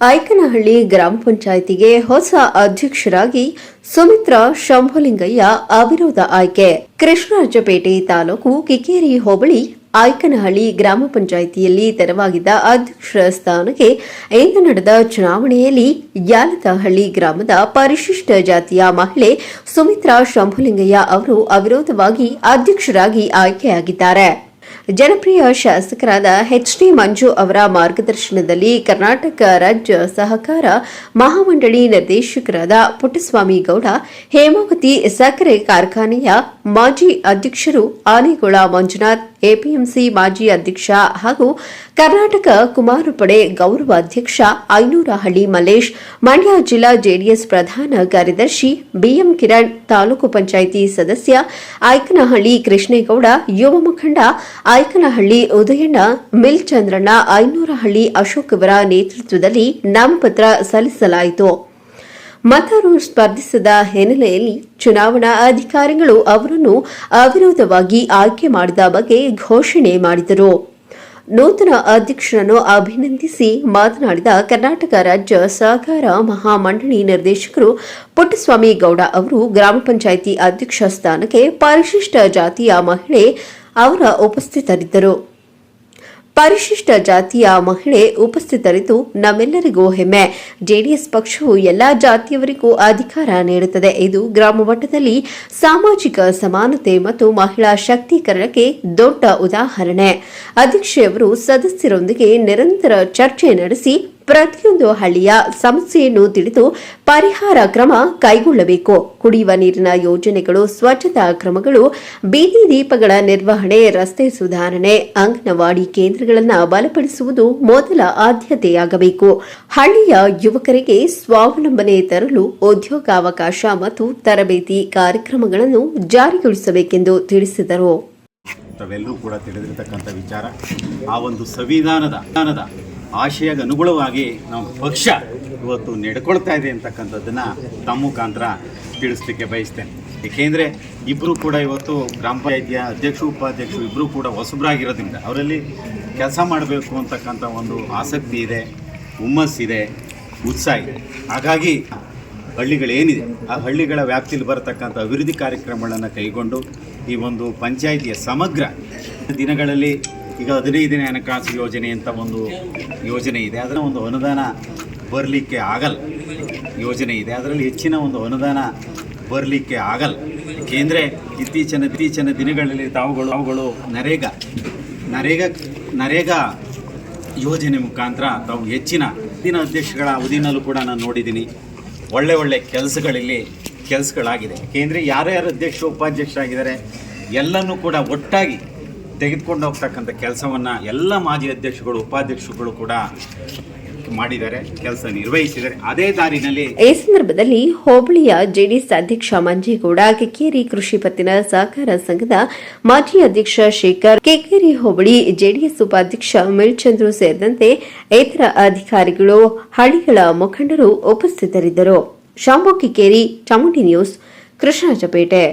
ಐಕನಹಳ್ಳಿ ಗ್ರಾಮ ಪಂಚಾಯಿತಿಗೆ ಹೊಸ ಅಧ್ಯಕ್ಷರಾಗಿ ಸುಮಿತ್ರಾ ಶಂಭುಲಿಂಗಯ್ಯ ಅವಿರೋಧ ಆಯ್ಕೆ. ಕೃಷ್ಣರಾಜಪೇಟೆ ತಾಲೂಕು ಕಿಕೇರಿ ಹೋಬಳಿ ಐಕನಹಳ್ಳಿ ಗ್ರಾಮ ಪಂಚಾಯಿತಿಯಲ್ಲಿ ತೆರವಾಗಿದ್ದ ಅಧ್ಯಕ್ಷರ ಸ್ಥಾನಕ್ಕೆ ಇಂದು ನಡೆದ ಚುನಾವಣೆಯಲ್ಲಿ ಯಾಲತಹಳ್ಳಿ ಗ್ರಾಮದ ಪರಿಶಿಷ್ಟ ಜಾತಿಯ ಮಹಿಳೆ ಸುಮಿತ್ರಾ ಶಂಭುಲಿಂಗಯ್ಯ ಅವರು ಅವಿರೋಧವಾಗಿ ಅಧ್ಯಕ್ಷರಾಗಿ ಆಯ್ಕೆಯಾಗಿದ್ದಾರೆ. ಜನಪ್ರಿಯ ಶಾಸಕರಾದ ಎಚ್ ಡಿ ಮಂಜು ಅವರ ಮಾರ್ಗದರ್ಶನದಲ್ಲಿ ಕರ್ನಾಟಕ ರಾಜ್ಯ ಸಹಕಾರ ಮಹಾಮಂಡಳಿ ನಿರ್ದೇಶಕರಾದ ಪುಟ್ಟಸ್ವಾಮಿ ಗೌಡ, ಹೇಮಾವತಿ ಸಕ್ಕರೆ ಕಾರ್ಖಾನೆಯ ಮಾಜಿ ಅಧ್ಯಕ್ಷರು ಆನೆಗೊಳ ಮಂಜುನಾಥ್ ಎಪಿಎಂಸಿ ಮಾಜಿ ಅಧ್ಯಕ್ಷ ಹಾಗೂ ಕರ್ನಾಟಕ ಕುಮಾರಪಡೆ ಗೌರವ ಅಧ್ಯಕ್ಷ ಐನೂರಹಳ್ಳಿ ಮಲ್ಲೇಶ್ ಮಂಡ್ಯ ಜಿಲ್ಲಾ ಜೆಡಿಎಸ್ ಪ್ರಧಾನ ಕಾರ್ಯದರ್ಶಿ ಬಿಎಂ ಕಿರಣ್, ತಾಲೂಕು ಪಂಚಾಯಿತಿ ಸದಸ್ಯ ಐಕನಹಳ್ಳಿ ಕೃಷ್ಣೇಗೌಡ, ಯುವ ಮುಖಂಡ ಐಕನಹಳ್ಳಿ ಉದಯಣ್ಣ ಮಿಲ್ ಚಂದ್ರಣ್ಣ ಐನೂರಹಳ್ಳಿ ಅಶೋಕ್ ಅವರ ನೇತೃತ್ವದಲ್ಲಿ ನಾಮಪತ್ರ ಸಲ್ಲಿಸಲಾಯಿತು. ಮತರು ಸ್ಪರ್ಧಿಸದ ಹಿನ್ನೆಲೆಯಲ್ಲಿ ಚುನಾವಣಾ ಅಧಿಕಾರಿಗಳು ಅವರನ್ನು ಅವಿರೋಧವಾಗಿ ಆಯ್ಕೆ ಮಾಡಿದ ಬಗ್ಗೆ ಘೋಷಣೆ ಮಾಡಿದರು. ನೂತನ ಅಧ್ಯಕ್ಷರನ್ನು ಅಭಿನಂದಿಸಿ ಮಾತನಾಡಿದ ಕರ್ನಾಟಕ ರಾಜ್ಯ ಸಹಕಾರ ಮಹಾಮಂಡಳಿ ನಿರ್ದೇಶಕರು ಪುಟ್ಟಸ್ವಾಮಿ ಗೌಡ ಅವರು ಗ್ರಾಮ ಪಂಚಾಯಿತಿ ಅಧ್ಯಕ್ಷ ಸ್ಥಾನಕ್ಕೆ ಪರಿಶಿಷ್ಟ ಜಾತಿಯ ಮಹಿಳೆ ಅವರ ಉಪಸ್ಥಿತರಿದ್ದರು. ಪರಿಶಿಷ್ಟ ಜಾತಿಯ ಮಹಿಳೆ ಉಪಸ್ಥಿತರಿದ್ದು ನಮ್ಮೆಲ್ಲರಿಗೂ ಹೆಮ್ಮೆ. ಜೆಡಿಎಸ್ ಪಕ್ಷವು ಎಲ್ಲಾ ಜಾತಿಯವರಿಗೂ ಅಧಿಕಾರ ನೀಡುತ್ತದೆ. ಇದು ಗ್ರಾಮ ಮಟ್ಟದಲ್ಲಿ ಸಾಮಾಜಿಕ ಸಮಾನತೆ ಮತ್ತು ಮಹಿಳಾ ಶಕ್ತೀಕರಣಕ್ಕೆ ದೊಡ್ಡ ಉದಾಹರಣೆ. ಅಧ್ಯಕ್ಷೆಯವರು ಸದಸ್ಯರೊಂದಿಗೆ ನಿರಂತರ ಚರ್ಚೆ ನಡೆಸಿ ಪ್ರತಿಯೊಂದು ಹಳ್ಳಿಯ ಸಮಸ್ಯೆಯನ್ನು ತಿಳಿದು ಪರಿಹಾರ ಕ್ರಮ ಕೈಗೊಳ್ಳಬೇಕು. ಕುಡಿಯುವ ನೀರಿನ ಯೋಜನೆಗಳು, ಸ್ವಚ್ಛತಾ ಕ್ರಮಗಳು, ಬೀದಿ ದೀಪಗಳ ನಿರ್ವಹಣೆ, ರಸ್ತೆ ಸುಧಾರಣೆ, ಅಂಗನವಾಡಿ ಕೇಂದ್ರಗಳನ್ನು ಬಲಪಡಿಸುವುದು ಮೊದಲ ಆದ್ಯತೆಯಾಗಬೇಕು. ಹಳ್ಳಿಯ ಯುವಕರಿಗೆ ಸ್ವಾವಲಂಬನೆ ತರಲು ಉದ್ಯೋಗಾವಕಾಶ ಮತ್ತು ತರಬೇತಿ ಕಾರ್ಯಕ್ರಮಗಳನ್ನು ಜಾರಿಗೊಳಿಸಬೇಕೆಂದು ತಿಳಿಸಿದರು. ತಾವೆಲ್ಲರೂ ಕೂಡ ತಿಳಿದಿರತಕ್ಕಂಥ ವಿಚಾರ, ಆ ಒಂದು ಸಂವಿಧಾನದ ಆಶಯಕ್ಕೆ ಅನುಗುಣವಾಗಿ ನಾವು ಪಕ್ಷ ಇವತ್ತು ನಡ್ಕೊಳ್ತಾ ಇದೆ ಅಂತಕ್ಕಂಥದ್ದನ್ನು ತಮ್ಮ ಮುಖಾಂತರ ತಿಳಿಸ್ಲಿಕ್ಕೆ ಬಯಸ್ತೇನೆ. ಏಕೆಂದರೆ ಇಬ್ಬರು ಕೂಡ ಇವತ್ತು ಗ್ರಾಮ ಪಂಚಾಯಿತಿಯ ಅಧ್ಯಕ್ಷರು, ಉಪಾಧ್ಯಕ್ಷರು ಇಬ್ಬರು ಕೂಡ ಹೊಸಬರಾಗಿರೋದ್ರಿಂದ ಅವರಲ್ಲಿ ಕೆಲಸ ಮಾಡಬೇಕು ಅಂತಕ್ಕಂಥ ಒಂದು ಆಸಕ್ತಿ ಇದೆ ಹುಮ್ಮಸ್ಸಿದೆ ಉತ್ಸಾಹ ಇದೆ. ಹಾಗಾಗಿ ಹಳ್ಳಿಗಳೇನಿದೆ, ಆ ಹಳ್ಳಿಗಳ ವ್ಯಾಪ್ತಿಯಲ್ಲಿ ಬರತಕ್ಕಂಥ ಅಭಿವೃದ್ಧಿ ಕಾರ್ಯಕ್ರಮಗಳನ್ನು ಕೈಗೊಂಡು ಈ ಒಂದು ಪಂಚಾಯಿತಿಯ ಸಮಗ್ರ ದಿನಗಳಲ್ಲಿ ಈಗ ಹದಿನೈದನೇ ಹಣಕಾಸು ಯೋಜನೆ ಅಂತ ಒಂದು ಯೋಜನೆ ಇದೆ. ಅದರ ಒಂದು ಅನುದಾನ ಬರಲಿಕ್ಕೆ ಆಗಲ್ಲ. ಯೋಜನೆ ಇದೆ. ಅದರಲ್ಲಿ ಹೆಚ್ಚಿನ ಒಂದು ಅನುದಾನ ಬರಲಿಕ್ಕೆ ಆಗಲ್ಲ. ಏಕೆಂದರೆ ಇತ್ತೀಚಿನ ಇತ್ತೀಚಿನ ದಿನಗಳಲ್ಲಿ ತಾವುಗಳು ಅವುಗಳು ನರೇಗಾ ನರೇಗಾ ನರೇಗಾ ಯೋಜನೆ ಮುಖಾಂತರ ತಾವು ಹೆಚ್ಚಿನ ದಿನ ಅಧ್ಯಕ್ಷಗಳ ಅವಧಿನಲ್ಲೂ ಕೂಡ ನಾನು ನೋಡಿದ್ದೀನಿ. ಒಳ್ಳೆ ಒಳ್ಳೆ ಕೆಲಸಗಳಲ್ಲಿ ಕೆಲಸಗಳಾಗಿದೆ. ಏಕೆಂದರೆ ಯಾರ್ಯಾರು ಅಧ್ಯಕ್ಷ ಉಪಾಧ್ಯಕ್ಷರಾಗಿದ್ದಾರೆ ಎಲ್ಲನೂ ಕೂಡ ಒಟ್ಟಾಗಿ ತೆಗೆದುಕೊಂಡು ಹೋಗ್ತಕ್ಕಂಥ ಕೆಲಸವನ್ನು ಎಲ್ಲ ಮಾಜಿ ಅಧ್ಯಕ್ಷಗಳು ಉಪಾಧ್ಯಕ್ಷಗಳು ಕೂಡ ಮಾಡಿದ್ದಾರೆ, ಕೆಲಸ ನಿರ್ವಹಿಸಿದ್ದಾರೆ. ಅದೇ ದಾರಿನಲ್ಲಿ ಈ ಸಂದರ್ಭದಲ್ಲಿ ಹೋಬಳಿಯ ಜೆಡಿಎಸ್ ಅಧ್ಯಕ್ಷ ಮಂಜೇಗೌಡ, ಕೆಕೇರಿ ಕೃಷಿ ಪತ್ತಿನ ಸಹಕಾರ ಸಂಘದ ಮಾಜಿ ಅಧ್ಯಕ್ಷ ಶೇಖರ್, ಕೆಕೇರಿ ಹೋಬಳಿ ಜೆಡಿಎಸ್ ಉಪಾಧ್ಯಕ್ಷ ಮೇಲ್ಚಂದ್ರು ಸೇರಿದಂತೆ ಇತರ ಅಧಿಕಾರಿಗಳು, ಹಳ್ಳಿಗಳ ಮುಖಂಡರು ಉಪಸ್ಥಿತರಿದ್ದರು. ಶಾಂಬು, ಕಿಕೇರಿ, ಚಾಮುಂಡಿ ನ್ಯೂಸ್, ಕೃಷ್ಣರಾಜಪೇಟೆ.